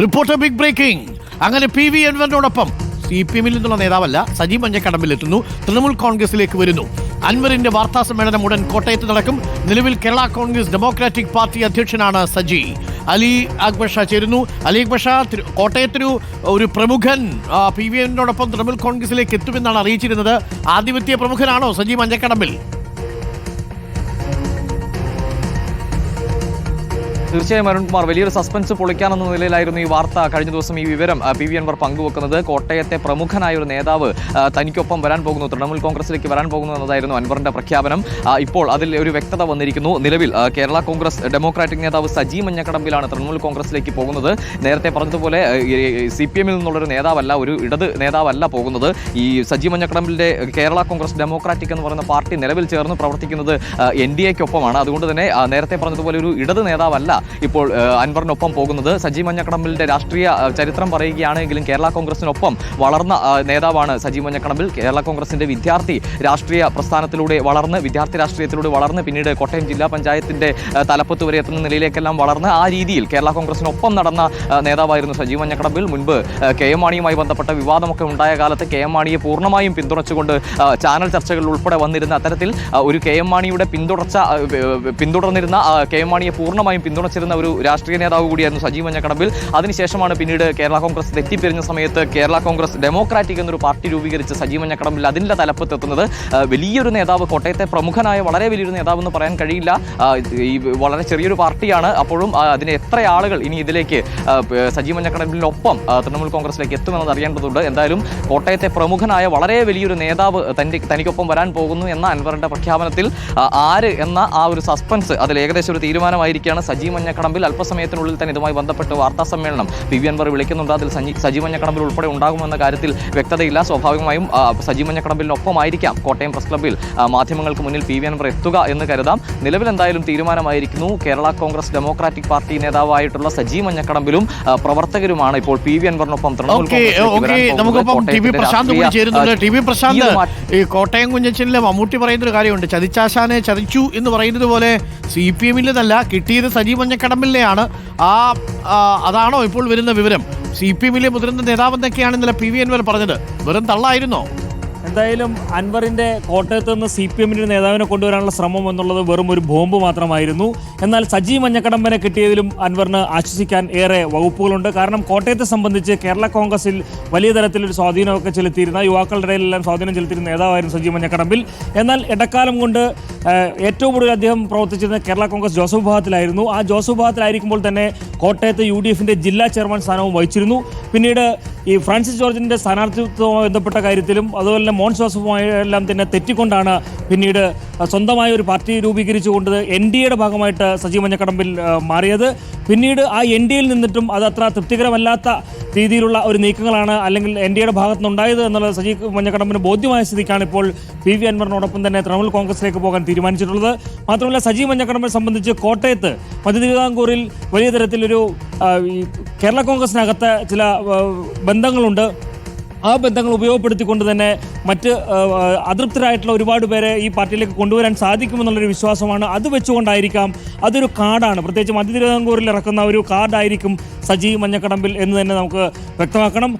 Reporter big breaking അങ്ങനെ P V അൻവറിനോടൊപ്പം C P എമ്മിൽ നിന്നുള്ള നേതാവല്ല സജീവ് മഞ്ഞക്കടമ്പിൽ എത്തുന്നു തൃണമൂൽ കോൺഗ്രസിലേക്ക് വരുന്നു. അൻവറിന്റെ വാർത്താ സമ്മേളനം ഉടൻ കോട്ടയത്ത് നടക്കും. നിലവിൽ കേരള കോൺഗ്രസ് ഡെമോക്രാറ്റിക് പാർട്ടി അധ്യക്ഷനാണ് സജി. അലി അക്ബർ ഷാ ചേരുന്നു. അലി അക്ബർ ഷാ തിരു- കോട്ടയത്തൊരു ഒരു പ്രമുഖൻ പി വി എമ്മിനോടൊപ്പം തൃണമൂൽ കോൺഗ്രസിലേക്ക് എത്തുമെന്നാണ് അറിയിച്ചിരുന്നത്. ആധിപത്യ പ്രമുഖനാണോ സജി മഞ്ഞക്കടമ്പിൽ? തീർച്ചയായും അരുൺകുമാർ വലിയൊരു സസ്പെൻസ് പൊളിക്കാനെന്ന നിലയിലായിരുന്നു ഈ വാർത്ത. കഴിഞ്ഞ ദിവസം ഈ വിവരം പി വി അൻവർ പങ്കുവെക്കുന്നത്. കോട്ടയത്തെ പ്രമുഖനായ ഒരു നേതാവ് തനിക്കൊപ്പം വരാൻ പോകുന്നു. തൃണമൂൽ കോൺഗ്രസിലേക്ക് വരാൻ പോകുന്നു എന്നതായിരുന്നു അൻവറിന്റെ പ്രഖ്യാപനം. ഇപ്പോൾ അതിൽ ഒരു വ്യക്തത വന്നിരിക്കുന്നു. നിലവിൽ കേരള കോൺഗ്രസ് ഡെമോക്രാറ്റിക് നേതാവ് സജി മഞ്ഞക്കടമ്പിലാണ് തൃണമൂൽ കോൺഗ്രസിലേക്ക് പോകുന്നത്. നേരത്തെ പറഞ്ഞതുപോലെ സി പി എമ്മിൽ നിന്നുള്ളൊരു നേതാവല്ല ഒരു ഇടത് നേതാവല്ല പോകുന്നത്. ഈ സജി മഞ്ഞക്കടമ്പിന്റെ കേരള കോൺഗ്രസ് ഡെമോക്രാറ്റിക് എന്ന് പറയുന്ന പാർട്ടി നിലവിൽ ചേർന്ന് പ്രവർത്തിക്കുന്നത് എൻ ഡി എക്കൊപ്പമാണ് അതുകൊണ്ട് തന്നെ നേരത്തെ പറഞ്ഞതുപോലെ ഒരു ഇടത് നേതാവല്ല ഇപ്പോൾ അൻവറിനൊപ്പം പോകുന്നത്. സജി മഞ്ഞക്കടമ്പിലിന്റെ രാഷ്ട്രീയ ചരിത്രം പറയുകയാണെങ്കിലും കേരള കോൺഗ്രസിനൊപ്പം വളർന്ന നേതാവാണ് സജി മഞ്ഞക്കടമ്പിൽ. കേരള കോൺഗ്രസിന്റെ വിദ്യാർത്ഥി രാഷ്ട്രീയ പ്രസ്ഥാനത്തിലൂടെ വളർന്ന് വിദ്യാർത്ഥി രാഷ്ട്രീയത്തിലൂടെ വളർന്ന് പിന്നീട് കോട്ടയം ജില്ലാ പഞ്ചായത്തിന്റെ തലപ്പത്ത് വരെ എത്തുന്ന നിലയിലേക്കെല്ലാം വളർന്ന് ആ രീതിയിൽ കേരള കോൺഗ്രസിനൊപ്പം നടന്ന നേതാവായിരുന്നു സജീവ് മഞ്ഞക്കടമ്പിൽ. മുൻപ് കെ എം മാണിയുമായി ബന്ധപ്പെട്ട വിവാദമൊക്കെ ഉണ്ടായ കാലത്ത് കെ എം മാണിയെ പൂർണമായും പിന്തുണച്ചുകൊണ്ട് ചാനൽ ചർച്ചകളിൽ ഉൾപ്പെടെ വന്നിരുന്ന അത്തരത്തിൽ ഒരു കെ എം മാണിയുടെ പിന്തുടർച്ച പിന്തുടർന്നിരുന്ന കെ എം മാണിയെ പൂർണമായും പിന്തുണച്ചിരുന്ന ഒരു രാഷ്ട്രീയ നേതാവ് കൂടിയായിരുന്നു സജീവ് മഞ്ഞക്കടമ്പിൽ. അതിനുശേഷമാണ് പിന്നീട് കേരള കോൺഗ്രസ് തെറ്റിപ്പിരിഞ്ഞ സമയത്ത് കേരള കോൺഗ്രസ് ഡെമോക്രാറ്റിക് എന്നൊരു പാർട്ടി രൂപീകരിച്ച് സജീവ് മഞ്ഞക്കടമ്പിൽ അതിന്റെ തലപ്പത്ത് എത്തുന്നത്. വലിയൊരു നേതാവ് കോട്ടയത്തെ പ്രമുഖനായ വളരെ വലിയൊരു നേതാവ് എന്ന് പറയാൻ കഴിയില്ല. ഈ വളരെ ചെറിയൊരു പാർട്ടിയാണ്. അപ്പോഴും അതിന് എത്ര ആളുകൾ ഇനി ഇതിലേക്ക് സജീവ് മഞ്ഞക്കടമ്പിലിനൊപ്പം തൃണമൂൽ കോൺഗ്രസിലേക്ക് എത്തുമെന്നത് അറിയേണ്ടതുണ്ട്. എന്തായാലും കോട്ടയത്തെ പ്രമുഖനായ വളരെ വലിയൊരു നേതാവ് തന്റെ തനിക്കൊപ്പം വരാൻ പോകുന്നു എന്ന അൻവറിന്റെ പ്രഖ്യാപനത്തിൽ ആര് എന്ന ആ ഒരു സസ്പെൻസ് അതിൽ ഏകദേശം ഒരു തീരുമാനമായിരിക്കുകയാണ് സജീവ് മഞ്ഞക്കടമ്പിൽ അല്പസമയത്തിനുള്ളിൽ തന്നെ ഇതുമായി ബന്ധപ്പെട്ട് വാർത്താ സമ്മേളനം പി വി അൻവർ വിളിക്കുന്നുണ്ട്. അതിൽ സജി- സജീവ് മഞ്ഞക്കടമ്പിൽ ഉൾപ്പെടെ ഉണ്ടാകുമെന്ന കാര്യത്തിൽ വ്യക്തതയില്ല. സ്വാഭാവികമായും സജീവ് മഞ്ഞക്കടമ്പിലിനൊപ്പമായിരിക്കാം. കോട്ടയം പ്രസ് ക്ലബ്ബിൽ മാധ്യമങ്ങൾക്ക് മുന്നിൽ പി വി അൻവർ എത്തുക എന്ന് കരുതാം. നിലവിൽ എന്തായാലും തീരുമാനമായിരിക്കുന്നു. കേരള കോൺഗ്രസ് ഡെമോക്രാറ്റിക് പാർട്ടി നേതാവായിട്ടുള്ള സജീവ് മഞ്ഞക്കടമ്പിലും പ്രവർത്തകരുമാണ് ഇപ്പോൾ പി വി അൻവറിനൊപ്പം തൃണമൂൽ കോട്ടയം കുഞ്ഞച്ചനിലെ മമ്മൂട്ടി പറയുന്ന ഒരു കാര്യമുണ്ട്. ചതിച്ചാശാനെ ചതിച്ചു എന്ന് പറയുന്നത് പോലെ സി പി എമ്മിന്റെതല്ല കിട്ടിയത് സജീവ് മഞ്ഞക്കടമ്പിലെയാണ് ആ ആ, അതാണോ ഇപ്പോൾ വരുന്ന വിവരം? സി പി എമ്മിലെ മുതിർന്ന നേതാവെന്നൊക്കെയാണ് ഇന്നലെ പി വി അൻവർ പറഞ്ഞത്. വെറും തള്ളായിരുന്നോ? എന്തായാലും അൻവറിന്റെ കോട്ടയത്ത് നിന്ന് സി പി എമ്മിന്റെ നേതാവിനെ കൊണ്ടുവരാനുള്ള ശ്രമം എന്നുള്ളത് വെറും ഒരു ബോംബ് മാത്രമായിരുന്നു. എന്നാൽ സജി മഞ്ഞക്കടമ്പനെ കിട്ടിയതിലും അൻവറിന് ആശ്വസിക്കാൻ ഏറെ വകുപ്പുകളുണ്ട്. കാരണം കോട്ടയത്തെ സംബന്ധിച്ച് കേരള കോൺഗ്രസിൽ വലിയ തരത്തിലൊരു സ്വാധീനമൊക്കെ ചെലുത്തിയിരുന്ന യുവാക്കളുടെ ഇടയിലെല്ലാം സ്വാധീനം ചെലുത്തിയിരുന്ന നേതാവായിരുന്നു സജി മഞ്ഞക്കടമ്പിൽ. എന്നാൽ ഇടക്കാലം കൊണ്ട് ഏറ്റവും കൂടുതൽ അദ്ദേഹം പ്രവർത്തിച്ചിരുന്ന കേരള കോൺഗ്രസ് ജോസഫ് വിഭാഗത്തിലായിരുന്നു. ആ ജോസഫ് വിഭാഗത്തിലായിരിക്കുമ്പോൾ തന്നെ കോട്ടയത്ത് യു ഡി എഫിന്റെ ജില്ലാ ചെയർമാൻ സ്ഥാനവും വഹിച്ചിരുന്നു. പിന്നീട് ഈ ഫ്രാൻസിസ് ജോർജിന്റെ സ്ഥാനാർത്ഥിത്വവുമായി ബന്ധപ്പെട്ട കാര്യത്തിലും അതുപോലെ തന്നെ മോൻ എല്ലാം തന്നെ തെറ്റിക്കൊണ്ടാണ് പിന്നീട് സ്വന്തമായ ഒരു പാർട്ടി രൂപീകരിച്ചുകൊണ്ട് എൻ ഡി എയുടെ ഭാഗമായിട്ട് സജീവ് മഞ്ഞക്കടമ്പിൽ മാറിയത്. പിന്നീട് ആ എൻ ഡി എയിൽ നിന്നിട്ടും അത് അത്ര തൃപ്തികരമല്ലാത്ത രീതിയിലുള്ള ഒരു നീക്കങ്ങളാണ് അല്ലെങ്കിൽ എൻ ഡി എയുടെ ഭാഗത്ത് നിന്നുണ്ടായത് എന്നുള്ളത് സജീവ് മഞ്ഞക്കടമ്പിന് ബോധ്യമായ സ്ഥിതിക്കാണ് ഇപ്പോൾ പി വി അൻവറിനോടൊപ്പം തന്നെ തൃണമൂൽ കോൺഗ്രസിലേക്ക് പോകാൻ തീരുമാനിച്ചിട്ടുള്ളത്. മാത്രമല്ല സജീവ് മഞ്ഞക്കടമ്പിനെ സംബന്ധിച്ച് കോട്ടയത്ത് മധ്യ വലിയ തരത്തിലൊരു കേരള കോൺഗ്രസിനകത്ത് ചില ബന്ധങ്ങളുണ്ട്. ആ ബന്ധങ്ങൾ ഉപയോഗപ്പെടുത്തിക്കൊണ്ട് തന്നെ മറ്റ് അതൃപ്തരായിട്ടുള്ള ഒരുപാട് പേരെ ഈ പാർട്ടിയിലേക്ക് കൊണ്ടുവരാൻ സാധിക്കുമെന്നുള്ളൊരു വിശ്വാസമാണ്. അത് വെച്ചുകൊണ്ടായിരിക്കാം അതൊരു കാർഡാണ് പ്രത്യേകിച്ച് മധ്യ തിരുവിതാംകൂറിൽ ഇറക്കുന്ന ഒരു കാർഡായിരിക്കും സജീവ് മഞ്ഞക്കടമ്പിൽ എന്ന് തന്നെ നമുക്ക് വ്യക്തമാക്കണം.